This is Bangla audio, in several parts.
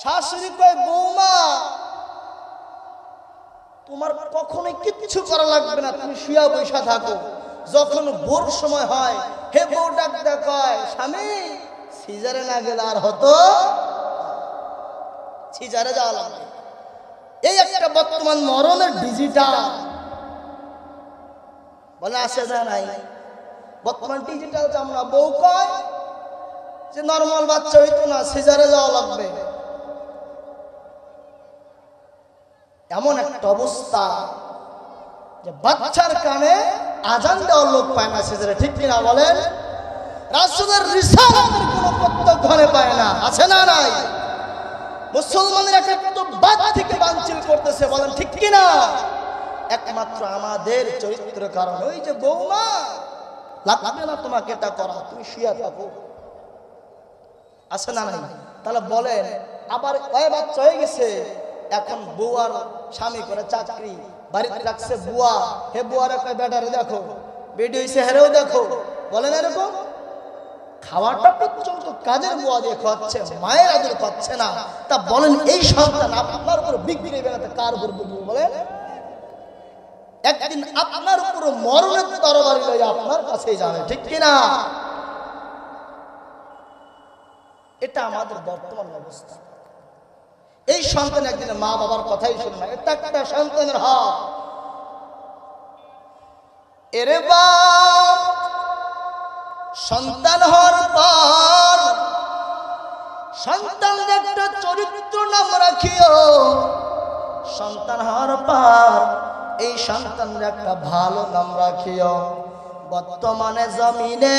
শাশুড়ি কয়, বৌমা, তোমার কখনোই কিচ্ছু করা লাগবে না, তুমি শুয়া বৈশা থাকো। যখন বোর সময় হয়, হে বউ ডাক ডাক কয়, স্বামী, সিজারে না গেলে আর হতো? সিজারে যাওয়া লাগবে। এই একটা বর্তমান মরণের ডিজিটাল বলে, আসে না নাই। বর্তমান ডিজিটাল আমরা বউ কয়, যে নর্মাল বাচ্চা হইতো না, সিজারে যাওয়া লাগবে। এমন একটা অবস্থা যে বাচ্চার কানে আজান দেওয়ার লোক পায় না সিজারে ঠিক কিনা বলেন? প্রত্যেক পায় না, আছে না নাই? মুসলমানের করতেছে, বলেন ঠিক একমাত্র আমাদের চরিত্র কারণ ওই যে না তোমাকে এটা করা, তুমি শুয়ে থাকো। আছে না নাই? তাহলে বলেন, আবার বাচ্চা হয়ে গেছে? এখন বউ আর স্বামী করে চাকরি, বাড়িতে রাখছে বুয়া। হে বুয়ারে কয় বেটারে দেখো বেডি হয়েছে হেরেও দেখো। বলেন এরকম? খাওয়াটা কাজের দিয়ে খাচ্ছে মায়ের না। তা এই বেড়াতে কার উপর আপনার যাবে, ঠিক কিনা? এটা আমাদের বর্তমান অবস্থা। এই সন্তান একদিন মা বাবার কথাই শুনে না। এটা একটা সন্তানের হক এরে বাপ, সন্তান হওয়ার পর সন্তানের একটা চরিত্র নাম রাখিও। সন্তান হওয়ার পর এই সন্তানের একটা ভালো নাম রাখিও। বর্তমানে জমিনে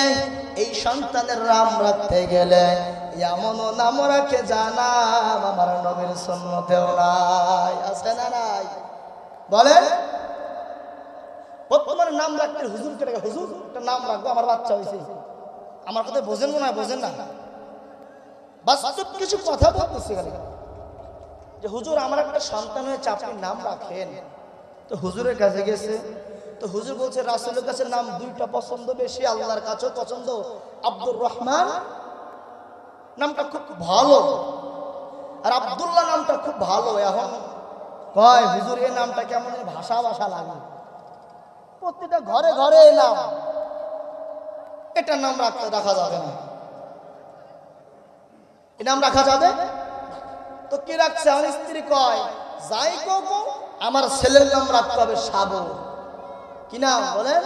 এই সন্তানের নাম রাখতে গেলে এমন নাম রাখে জানাম, আমার নবীর সন্মতেও নাই। আছে না নাই? বলে? বর্তমানে নাম রাখতে হুজুর কেটে হুজুর, একটা নাম রাখব, আমার বাচ্চা হয়েছে আমার কথা বোঝেন না বোঝেন না। বাস্তব কিছু কথা বলতেছি খালি যে হুজুর আমার একটা সন্তান হয়েছে, আপনি নাম রাখেন। তো হুজুরের কাছে গেছে। তো হুজুর বলছে, রাসুলের কাছে নাম দুইটা পছন্দ বেশি, আল্লাহর কাছেও পছন্দ। আব্দুর রহমান নামটা খুব ভালো। আর আব্দুল্লাহ নামটা খুব ভালো, এখন কয়, হুজুর এই নামটা কেমন ভাষা ভাষা লাগে। প্রত্যেকটা ঘরে ঘরে এই নাম। এটার নাম রাখতে রাখা যাবে না। এই নাম রাখা যাবে? তো কি রাখছে? আমার স্ত্রী কয়, যাই কো আমার ছেলের নাম রাখতে হবে সাগর। কি নাম বলেন?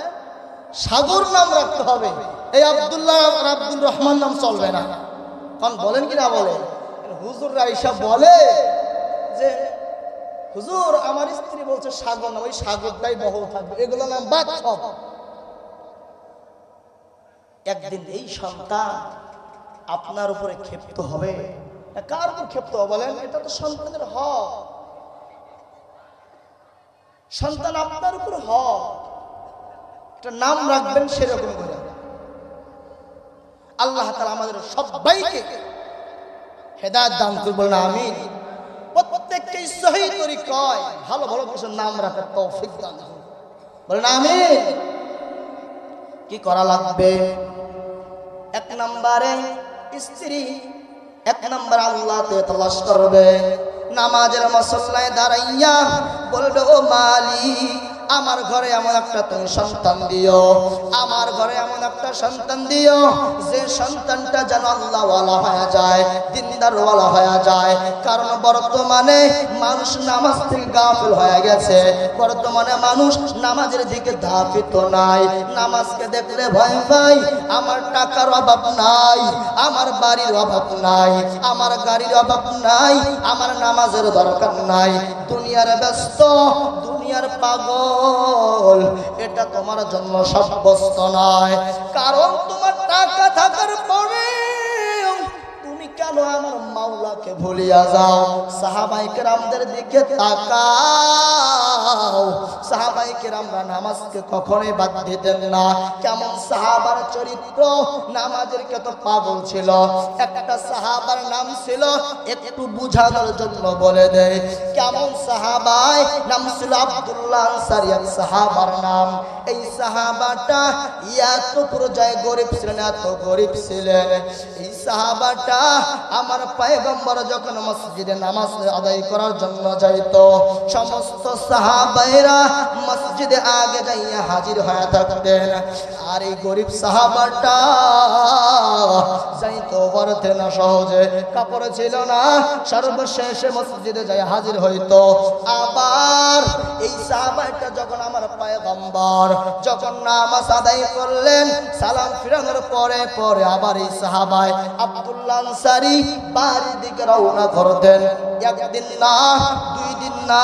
সাগর নাম রাখতে হবে। এই আব্দুল্লাহ আর আব্দুল রহমান নাম চলবে না। কারণ বলেন কি না বলেন? হুজুররা এইসব বলে যে হুজুর আমার স্ত্রী বলছে সাগর নাম ওই সাগরটাই বহল থাকবে। এগুলো নাম বাদ সব একদিন এই সন্তান আপনার উপরে ক্ষেপ্ত হবে। কার উপর ক্ষেপ্ত হবে বলেন? এটা তো সন্তানের হক। সন্তান আপনার উপর হক। একটা নাম রাখবেন সেরকম করে। আল্লাহ তালা আমাদের সবাইকে হেদায়ত দান করব না আমি প্রত্যেককে সহি করি কয় ভালো ভালো কিছু নাম রাখার তৌফিক দান। বলেন আমি কি করা লাগবে? এক নম্বরে স্ত্রী, এক নম্বর আল্লাহ তলাশ করবে। নামাজের মশল্লায় দাঁড়াইয়া বলবে, ও মালি আমার ঘরে এমন একটা তুমি সন্তান দিও। আমার ঘরে এমন একটা সন্তান দিও, যে সন্তানটা যেন আল্লাহওয়ালা হয়ে যায়, দিনদারওয়ালা হয়ে যায়। কারণ বর্তমানে মানুষ নামাজ থেকে গাফিল হয়ে গেছে। বর্তমানে মানুষ নামাজের দিকে ধাপিত নাই। নামাজকে দেখলে ভয় পাই, আমার টাকার অভাব নাই, আমার বাড়ির অভাব নাই, আমার গাড়ির অভাব নাই, আমার নামাজের দরকার নাই। দুনিয়ার ব্যস্ত দুনিয়ার পাগল, এটা তোমার জন্য সাব্যস্ত নয়। কারণ তোমার টাকা থাকার পরে তুমি কেন আমার মাওলাকে ভুলিয়া যাও। সাহাবাই কেরামদের দিকে তাকাও। সাহাবাই কেরামরা নামাজকে কখনোই বাদ দিতেন না। কেমন সাহাবার চরিত্র? নামাজের কত পাগল ছিল। একটা সাহাবার নাম ছিল, একটু বুঝানোর জন্য বলে দেয়। কেমন সাহাবাই? নাম ছিল আব্দুল্লাহ আনসারী সাহাবার নাম। এই সাহাবাটা এত পর্যায়ে গরিব ছিলেন, এত গরিব ছিলেন। এই সাহাবাটা আমার পায়গম্বর যখন মসজিদে নামাজ আদায় করার জন্য যাইত, সমস্ত সাহাবাইরা মসজিদে আগে যাইয়া হাজির হয়ে থাকতেন। আর এই গরিব সাহাবাটা যাইতো পারতে না সহজে, কাপড় ছিল না, সর্বশেষে মসজিদে যাই হাজির হইতো। আবার এই সাহাবাটা যখন আমার পায়গম্বর যখন নামাজ আদায় করলেন, সালাম ফিরানোর পরে পরে আবার এই সাহাবায় আব্দুল্লাহ আনসারি বাড়ির দিকে রওনা করতেন। একদিন না দুই দিন না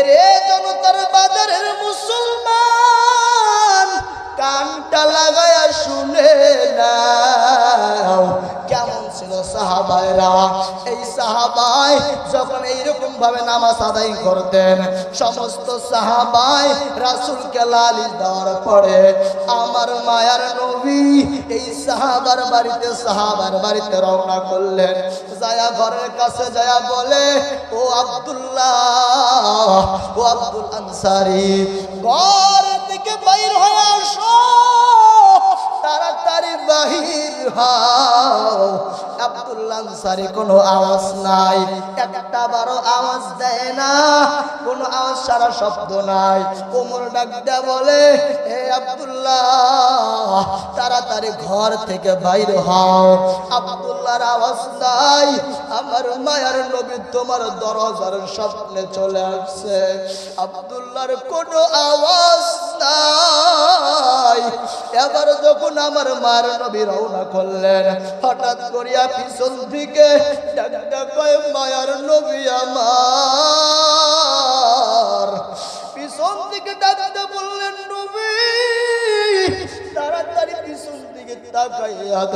এরে জনতার বাজারের এই সাহাবাই যখন এইরকম ভাবে নামাজ করতেন, সমস্ত সাহাবাই রাসুলকে লালিশ দেওয়ার পরে আমার মায়ার নবী এই সাহাবার বাড়িতে সাহাবার বাড়িতে রওনা করলেন। যায়া ঘরের কাছে যায়া বলে, ও আব্দুল্লাহ, ও আব্দুল আনসারি ঘর থেকে বাইর হয়ে আসো, তাড়াতাড়ি বাহির হও, আব্দুল্লাহ আনসারি, কোনো আওয়াজ নাই। একটা বারো আওয়াজ দেয় না, কোনো আওয়াজ সারা শব্দ নাই। কোমর ডাকটা বলে হে আব্দুল্লাহ, তাড়াতাড়ি ঘর থেকে বাইর হও। আব্দুল্লাহর আওয়াজ নাই, আমার মায়ার নবী তোমার দরজার স্বপ্নে চলে আসছে। আব্দুল্লাহর কোনো আওয়াজ নাই। এবার যখন আমার মার নবী রওনা করলেন। হঠাৎ করিয়া পিছন থেকে ডাক ডাক মায়ার নবী আমার। পিছন থেকে ডাকতে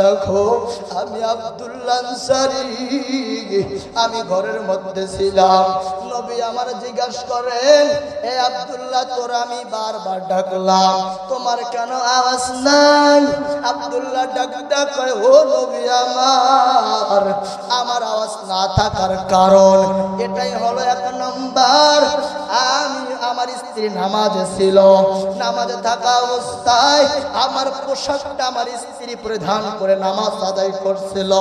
দেখো, আমি আব্দুল্লাহ আমি ঘরের মধ্যে ছিলাম। নবী আমার জিজ্ঞাসা করেন, এ আব্দুল্লাহ, তোর আমি বারবার ডাকলাম। তোমার কেন আওয়াজ নাই? আব্দুল্লাহ ডাক ডাক ও নবী আমার আমার আওয়াজ না থাকার কারণ, এটাই হলো এক নম্বর। আমি আমার স্ত্রী নামাজে ছিল। নামাজে থাকা অবস্থায় আমার পোশাকটা আমার স্ত্রী পরিধান করে নামাজ আদায় করছিল।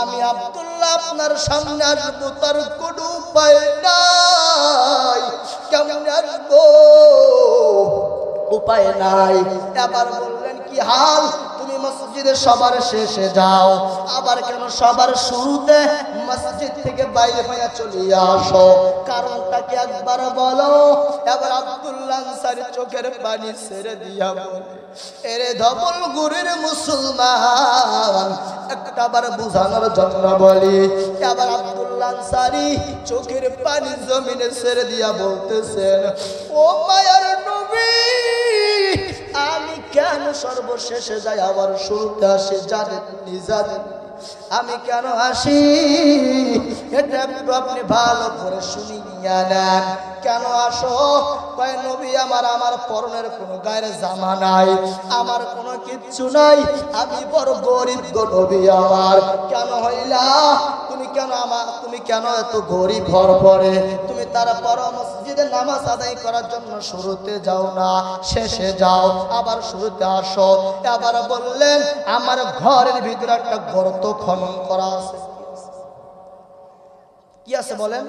আমি আব্দুল্লাহ আপনার সামনে আসব, তার কোনো উপায় নাই। কেমন আসব? উপায় নাই। আবার বললেন, কি হাল? মসজিদে সবার শেষে যাও। আবার কেন সবার শুরুতে মসজিদ থেকে বাইরে হইয়া চলিয়ে আসো? কারণটা কি একবার বলো? এবার আব্দুল্লাহ চোখের পানি ছেড়ে দিয়া বলে, এরে ধবল গুরের মুসলমান। একটা বার বুঝানোর জন্য বলি। এবার আব্দুল্লাহ চোখের পানি জমিনে ছেড়ে দিয়া বলতেছেন, ও মায়ার নবী আমি কেন সর্বশেষে যাই আবার শুরুতে আসে? জানেননি জানেন আমি কেন আসি? এটা আপনি ভালো করে শুনিয়া নেন। কেন আসো? কয়, নবী, আমার আমার পরনের কোনো গায়ের জামা নাই, আমার কোনো কিচ্ছু নাই, আমি বড় গরিব গো নবী আমার। কেন হইলা? তুমি কেন আমার তুমি কেন এত গরিব ঘর পরে? তুমি তারপর মসজিদে নামাজ আদায় করার জন্য শুরুতে যাও না, শেষে যাও, আবার শুরুতে আসো। আবার বললেন, আমার ঘরের ভিতরে একটা গর্ত খনন করা আছে। কি আছে বলেন?